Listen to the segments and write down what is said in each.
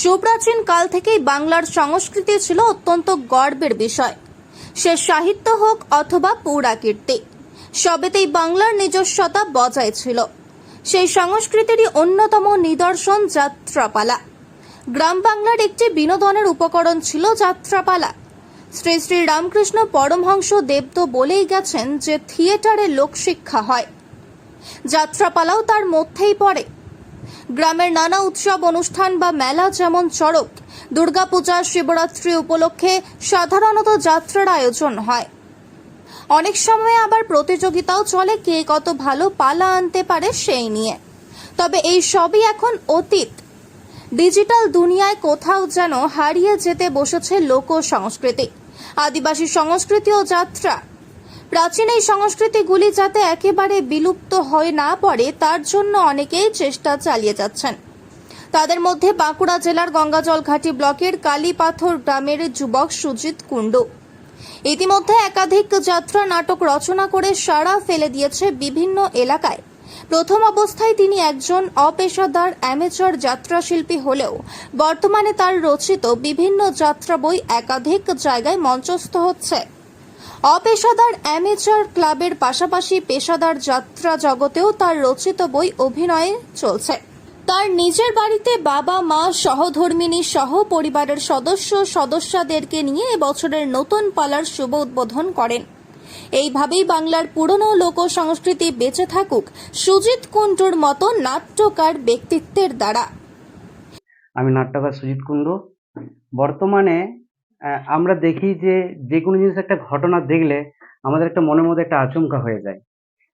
সুপ্রাচীন কাল থেকেই বাংলার সংস্কৃতি ছিল অত্যন্ত গর্বের বিষয়। সে সাহিত্য হোক অথবা পৌরাকীর্তি সবেতেই বাংলার নিজস্বতা বজায় ছিল। সেই সংস্কৃতিরই অন্যতম নিদর্শন যাত্রাপালা। গ্রাম বাংলার একটি বিনোদনের উপকরণ ছিল যাত্রাপালা। শ্রী শ্রী রামকৃষ্ণ পরমহংস দেব তো বলেই গেছেন যে থিয়েটারে লোকশিক্ষা হয়। যাত্রাপালাও তার মধ্যেই পড়ে। গ্রামের নানা উৎসব, অনুষ্ঠান বা মেলা যেমন চড়ক দুর্গাপূজা, শিবরাত্রি উপলক্ষে সাধারণত যাত্রার আয়োজন হয়। অনেক সময় আবার প্রতিযোগিতাও চলে কে কত ভালো পালা আনতে পারে সেই নিয়ে। তবে এই সবই এখন অতীত। ডিজিটাল দুনিয়ায় কোথাও যেন হারিয়ে যেতে বসেছে লোক সংস্কৃতি। আদিবাসী সংস্কৃতি ও যাত্রা প্রাচীন এই সংস্কৃতিগুলি যাতে একেবারে বিলুপ্ত হয়ে না পড়ে, তার জন্য অনেকেই চেষ্টা চালিয়ে যাচ্ছেন। তাদের মধ্যে বাঁকুড়া জেলার গঙ্গাজলঘাটি ব্লকের কালীপাথর গ্রামের যুবক সুজিত কুণ্ডু। ইতিমধ্যে একাধিক যাত্রা নাটক রচনা করে সাড়া ফেলে দিয়েছে বিভিন্ন এলাকায়। প্রথম অবস্থায় তিনি একজন অপেশাদার অ্যামেচার যাত্রাশিল্পী হলেও, বর্তমানে তার রচিত বিভিন্ন যাত্রা বই একাধিক জায়গায় মঞ্চস্থ হচ্ছে। অপেশাদার অ্যামেচার ক্লাবের পাশাপাশি পেশাদার যাত্রা জগতেও তার রচিত বই অভিনয়ে চলছে। তার নিজের বাড়িতে বাবা, মা, সহধর্মিনী সহ পরিবারের সদস্য, সদস্যদেরকে নিয়ে এবছরের নতুন পালার শুভ উদ্বোধন করেন। এইভাবেই বাংলার পুরনো লোক সংস্কৃতি বেঁচে থাকুক সুজিত কুণ্ডুর মতো নাট্যকার ব্যক্তিত্বের দ্বারা। আমি নাট্যকার সুজিত কুণ্ডু। বর্তমানে আমরা দেখি যে যে কোনো জিনিস একটা ঘটনা দেখলে আমাদের একটা মনের মধ্যে একটা আচমকা হয়ে যায়।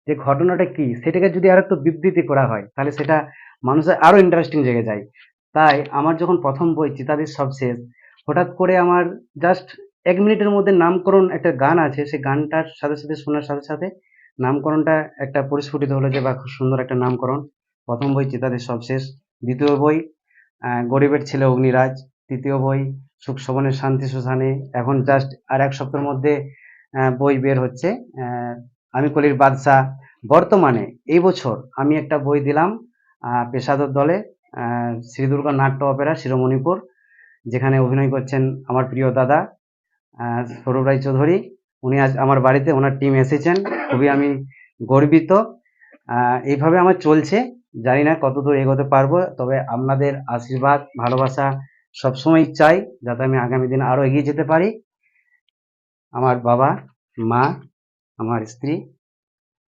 যে ঘটনাটা কি? সেটাকে যদি আর একটু বিবৃতি করা হয়, তাহলে সেটা মানুষের আরও ইন্টারেস্টিং জেগে যায়। তাই আমার যখন প্রথম বই, চিতাদির সবশেষ হঠাৎ করে আমার জাস্ট এক মিনিটের মধ্যে নামকরণ একটা গান আছে, সেই গানটার সাথে সাথে শোনার সাথে সাথে নামকরণটা একটা পরিস্ফুটিত হলো যে বা খুব সুন্দর একটা নামকরণ। প্রথম বই, চিতাদির সবশেষ দ্বিতীয় বই গরিবের ছেলে অগ্নিরাজ। তৃতীয় বই, সুখ শোভনের শান্তি শ্মশানে এখন জাস্ট আর এক সপ্তাহের মধ্যে বই বের হচ্ছে। আমি কলির বাদশাহ। বর্তমানে এই বছর আমি একটা বই দিলাম পেশাদার দলে শ্রী দুর্গা নাট্য অপেরা, শিরোমণিপুর, যেখানে অভিনয় করছেন আমার প্রিয় দাদা সৌরভ রায় চৌধুরী। উনি আজ আমার বাড়িতে, ওনার টিম এসেছেন। খুবই আমি গর্বিত। এইভাবে আমার চলছে। জানি না কতদূর এগোতে পারব, তবে আপনাদের আশীর্বাদ, ভালোবাসা সবসময় চাই যাতে আমি আগামী দিনে আরও এগিয়ে যেতে পারি। আমার বাবা, মা, আমার স্ত্রী,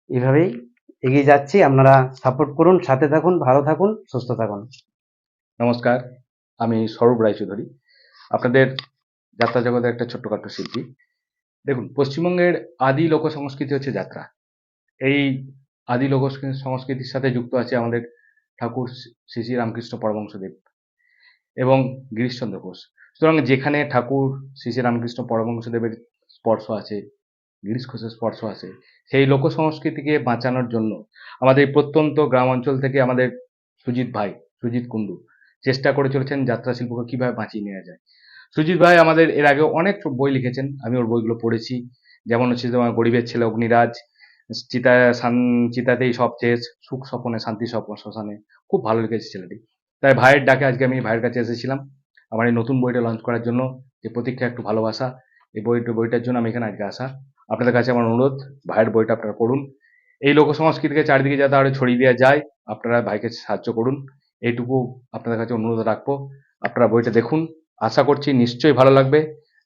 এভাবেই এগিয়ে যাচ্ছি। আপনারা সাপোর্ট করুন, সাথে থাকুন, ভালো থাকুন, সুস্থ থাকুন। নমস্কার, আমি সৌরভ রায়চৌধুরী। আপনাদের যাত্রা জগতের একটা ছোট্টখাট্ট শিল্পী দেখুন, পশ্চিমবঙ্গের আদি লোক সংস্কৃতি হচ্ছে যাত্রা। এই আদি লোক সংস্কৃতির সাথে যুক্ত আছে আমাদের ঠাকুর শ্রী শ্রী রামকৃষ্ণ পরমহংসদেব। এবং গিরিশচন্দ্র ঘোষ সুতরাং যেখানে ঠাকুর শ্রী শ্রী রামকৃষ্ণ পরমহংসদেবের স্পর্শ আছে, গিরিশ ঘোষের স্পর্শ আছে, সেই লোক সংস্কৃতিকে বাঁচানোর জন্য আমাদের প্রত্যন্ত গ্রাম অঞ্চল থেকে আমাদের সুজিত ভাই, সুজিত কুণ্ডু চেষ্টা করে চলেছেন যাত্রা শিল্পকে কীভাবে বাঁচিয়ে নেওয়া যায়। সুজিত ভাই আমাদের এর আগে অনেক বই লিখেছেন, আমি ওর বইগুলো পড়েছি। যেমন হচ্ছে তোমার গরিবের ছেলে অগ্নিরাজ, চিতা চিতাতেই সব চেস সুখ স্বপনে, শান্তি স্বপ্ন শ্মশানে। খুব ভালো লিখেছে ছেলেটি। তাই ভাইয়ের ডাকে আজকে আমি ভাইয়ের কাছে এসেছিলাম। আমার এই নতুন বইটা লঞ্চ করার জন্য যে প্রতীক্ষা, একটু ভালোবাসা, এই বইটা বইটার জন্য আমি এখানে আজকে আসা। আপনাদের কাছে আমার অনুরোধ, ভাইয়ের বইটা আপনারা পড়ুন। এই লোক সংস্কৃতিকে চারিদিকে যাতে আরও ছড়িয়ে দেওয়া যায়, আপনারা ভাইকে সাহায্য করুন। এইটুকু আপনাদের কাছে অনুরোধ রাখব। আপনারা বইটা দেখুন। আশা করছি নিশ্চয়ই ভালো লাগবে।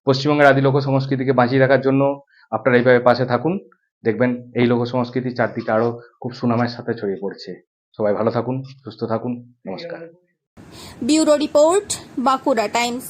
পশ্চিমবঙ্গের আদি লোক সংস্কৃতিকে বাঁচিয়ে রাখার জন্য আপনারা এইভাবে পাশে থাকুন। দেখবেন এই লোক সংস্কৃতি চারদিকে আরও খুব সুনামের সাথে ছড়িয়ে পড়ছে। সবাই ভালো থাকুন, সুস্থ থাকুন। নমস্কার। Bureau report Bankura Times.